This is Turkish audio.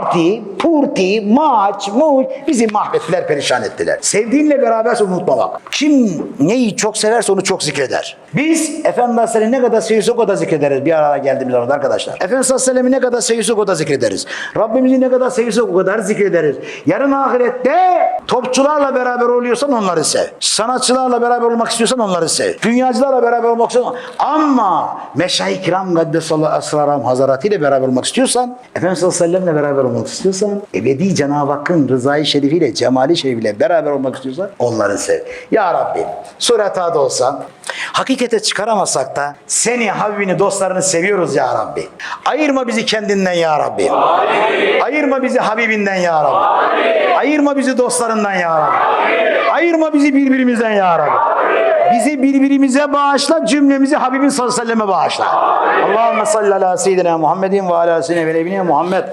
Parti, purti, maç, muç bizi mahvettiler, perişan ettiler. Sevdiğinle beraberse unutmamak. Kim neyi çok severse onu çok zikreder. Biz Efendimiz Aleyhisselam'ı ne kadar seviyorsak o kadar zikrederiz bir araya geldiğimiz zaman arkadaşlar. Efendimiz Aleyhisselam'ı ne kadar seviyorsak o kadar zikrederiz. Rabbimizi ne kadar seviyorsak o kadar zikrederiz. Yarın ahirette topçularla beraber oluyorsan onları sev. Sanatçılarla beraber olmak istiyorsan onları sev. Dünyacılarla beraber olmak istiyorsan ama Meşayi Kiram Gaddesallahu Esraram Hazarati ile beraber olmak istiyorsan Efendimiz sallallahu aleyhi ve sellemle beraber olmak istiyorsan ebedi Cenab-ı Hakk'ın rızayı şerifiyle, cemali şerifiyle beraber olmak istiyorsan onları sev. Ya Rabbi surata da olsa hakikate çıkaramasak da seni, Habibini, dostlarını seviyoruz ya Rabbi. Ayırma bizi kendinden ya Rabbi. Ayırma bizi Habibinden ya Rabbi. Ayırma bizi dostlarından ya Rabbi. Ayırma bizi birbirimizden ya Rabbi. Bizi birbirimize bağışla, cümlemizi Habibin sallallahu aleyhi ve selleme bağışla. Allahümme salli ala seyyidina Muhammedin ve ala seyyidina ve Muhammed.